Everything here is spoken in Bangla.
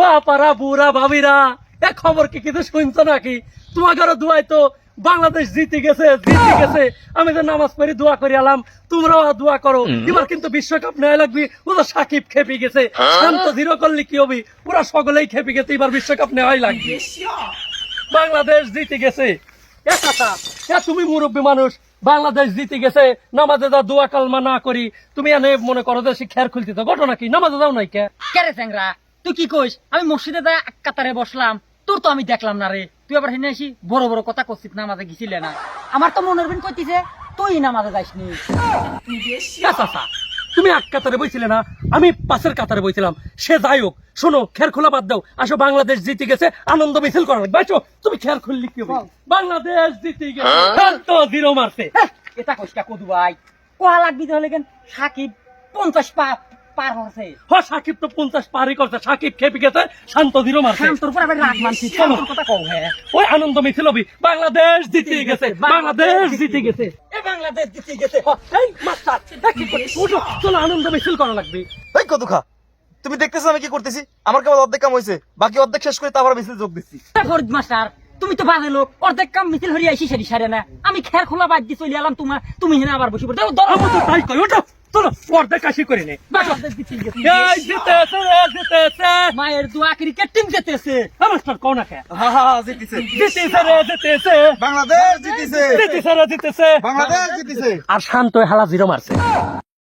ও আপারা বুড়া ভাবিরা এ খবর কি কিছু শুনছো নাকি? তোমাকে দুয়াই তো বাংলাদেশ জিতে গেছে জিতে গেছে। আমি তো নামাজ পড়ি দোয়া করে আলাম তোমরাও দোয়া করো। এবার কিন্তু বিশ্বকাপ নেওয়া লাগবে ও তো সাকিব খেপে গেছে। শান্ত জিরো করলে কি হবে? ওরা সকলেই খেপে গেছে এবার বিশ্বকাপ নেওয়াই লাগবে। বাংলাদেশ জিতে গেছে। এ কাকা এ তুমি মুরব্বী মানুষ বাংলাদেশ জিতে গেছে নামাজে যা দোয়া কালমা না করি তুমি এনে মনে করো যে খেয়ার খুলতে তো ঘটনা কি? নামাজে যাও নাই কে? কেরে চ্যাংরা? তুই কি কইস? আমি মসজিদে যা কাতারে বসলাম তোর তো আমি দেখলাম না রে। তুই আবার হেনে আসি বড় বড় কথা করছিস নামাজে গেছিলে না। আমার তো মনের বিন কইতিছে তুই নামাজে যাইসনি। এ চাচা, তুমি এক কাতারে বইছিলে না আমি পাশের কাতারে বইছিলাম। সে যাই হোক শোনো খের খোলা বাদ দাও। আসো বাংলাদেশ জিতে গেছে আনন্দ মিছিল করা লাগবে। আসো তুমি খের খুললি কি বাংলাদেশ জিতে গেছে শান্ত জিরো মারছে। হ্যাঁ, এটা কইস কা কদু ভাই? কোয়া লাগবি তাহলে কেন? সাকিব পঞ্চাশ পা পার হচ্ছে হ সাকিব তো পঞ্চাশ পারি করছে। সাকিব খেপে গেছে শান্ত জিরো মারছে। শান্তর পর আবার রাগ মানছি শান্তর কথা কও হ্যাঁ। ওই আনন্দ মিছিল বাংলাদেশ জিতে গেছে বাংলাদেশ জিতে গেছে। এ বাংলাদেশ জিতে গেছে এই মাস্টার দেখি উঠো চলো আনন্দ মিছিল করা লাগবে। এই কদুখা তুমি দেখতেছো আমি কি করতেছি? আমার কেবল অর্ধেক কাম হয়েছে বাকি অর্ধেক শেষ করে তারপর মিছিল যোগ দিচ্ছি। ফরিদ মাস্টার তুমি তো বাজে লোক অর্ধেক কাম মিছিল হরিয়া আইসি সারি সারে না। আমি খের খোলা বাদ দিয়ে চলে এলাম তোমার তুমি হেনে আবার বসে পড়ে তাই কই চলো অর্ধেক কাশি করে নে। বাংলাদেশ জিতে গেছে এই জিতেছে রে জিতেছে মায়ের দোয়া ক্রিকেট টিম জিতেছে মাস্টার কোন কে? হা হা জিতিছে। জিতেছে রে জিতেছে বাংলাদেশ জিতিছে। জিতেছে রে জিতেছে বাংলাদেশ জিতিছে। আর শান্ত হালা জিরো মারছে।